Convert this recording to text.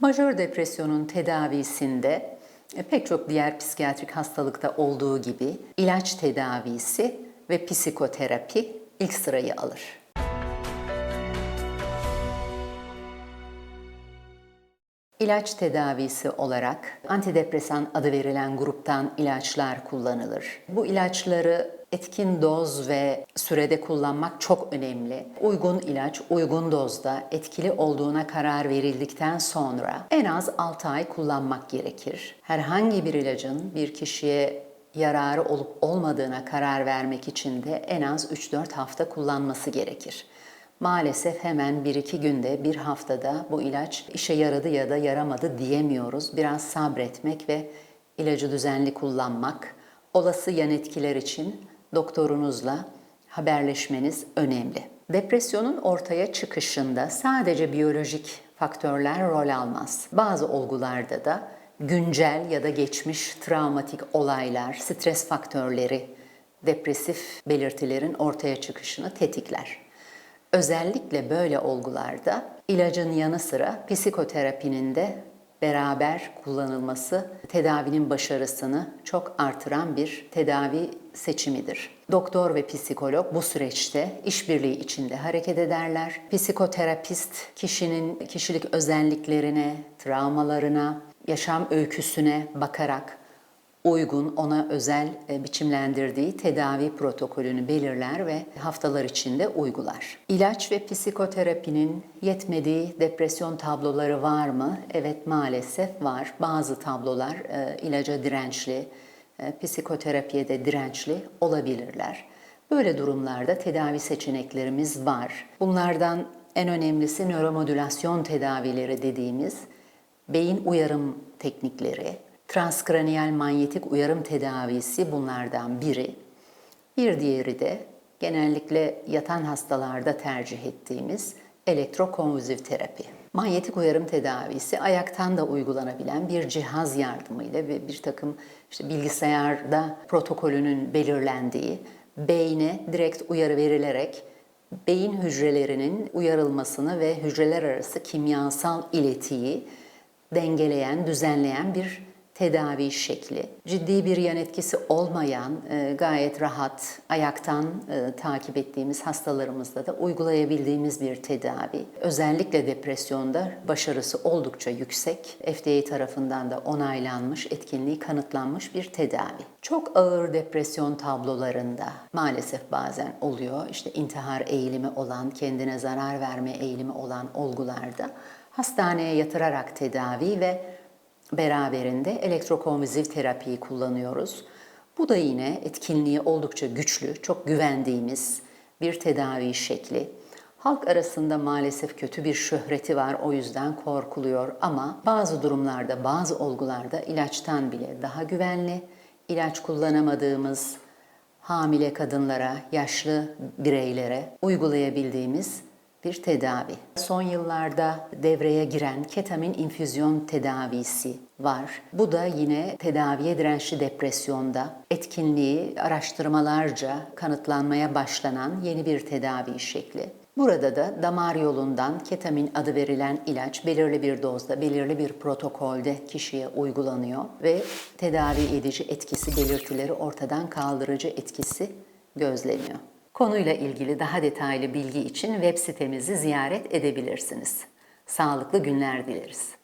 Majör depresyonun tedavisinde e, pek çok diğer psikiyatrik hastalıkta olduğu gibi ilaç tedavisi ve psikoterapi ilk sırayı alır. İlaç tedavisi olarak antidepresan adı verilen gruptan ilaçlar kullanılır. Bu ilaçları etkin doz ve sürede kullanmak çok önemli. Uygun ilaç uygun dozda etkili olduğuna karar verildikten sonra en az 6 ay kullanmak gerekir. Herhangi bir ilacın bir kişiye yararı olup olmadığına karar vermek için de en az 3-4 hafta kullanması gerekir. Maalesef hemen 1-2 günde, bir haftada bu ilaç işe yaradı ya da yaramadı diyemiyoruz. Biraz sabretmek ve ilacı düzenli kullanmak, olası yan etkiler için doktorunuzla haberleşmeniz önemli. Depresyonun ortaya çıkışında sadece biyolojik faktörler rol almaz. Bazı olgularda da güncel ya da geçmiş travmatik olaylar, stres faktörleri depresif belirtilerin ortaya çıkışını tetikler. Özellikle böyle olgularda ilacın yanı sıra psikoterapinin de beraber kullanılması tedavinin başarısını çok artıran bir tedavi seçimidir. Doktor ve psikolog bu süreçte işbirliği içinde hareket ederler. Psikoterapist kişinin kişilik özelliklerine, travmalarına, yaşam öyküsüne bakarak uygun, ona özel e, biçimlendirdiği tedavi protokolünü belirler ve haftalar içinde uygular. İlaç ve psikoterapinin yetmediği depresyon tabloları var mı? Evet maalesef var. Bazı tablolar e, ilaca dirençli, e, psikoterapiye de dirençli olabilirler. Böyle durumlarda tedavi seçeneklerimiz var. Bunlardan en önemlisi nöromodülasyon tedavileri dediğimiz beyin uyarım teknikleri, transkraniyel manyetik uyarım tedavisi bunlardan biri. Bir diğeri de genellikle yatan hastalarda tercih ettiğimiz elektrokonvulsif terapi. Manyetik uyarım tedavisi ayaktan da uygulanabilen bir cihaz yardımıyla ve bir takım işte bilgisayarda protokolünün belirlendiği beyne direkt uyarı verilerek beyin hücrelerinin uyarılmasını ve hücreler arası kimyasal iletiyi dengeleyen, düzenleyen bir tedavi şekli. Ciddi bir yan etkisi olmayan, e, gayet rahat, ayaktan e, takip ettiğimiz hastalarımızda da uygulayabildiğimiz bir tedavi. Özellikle depresyonda başarısı oldukça yüksek. FDA tarafından da onaylanmış, etkinliği kanıtlanmış bir tedavi. Çok ağır depresyon tablolarında maalesef bazen oluyor. İşte intihar eğilimi olan, kendine zarar verme eğilimi olan olgularda hastaneye yatırarak tedavi ve beraberinde elektrokonvulsif terapiyi kullanıyoruz. Bu da yine etkinliği oldukça güçlü, çok güvendiğimiz bir tedavi şekli. Halk arasında maalesef kötü bir şöhreti var o yüzden korkuluyor ama bazı durumlarda, bazı olgularda ilaçtan bile daha güvenli. İlaç kullanamadığımız hamile kadınlara, yaşlı bireylere uygulayabildiğimiz bir tedavi. Son yıllarda devreye giren ketamin infüzyon tedavisi var. Bu da yine tedaviye dirençli depresyonda etkinliği araştırmalarca kanıtlanmaya başlanan yeni bir tedavi şekli. Burada da damar yolundan ketamin adı verilen ilaç belirli bir dozda, belirli bir protokolde kişiye uygulanıyor ve tedavi edici etkisi, belirtileri ortadan kaldırıcı etkisi gözleniyor. Konuyla ilgili daha detaylı bilgi için web sitemizi ziyaret edebilirsiniz. Sağlıklı günler dileriz.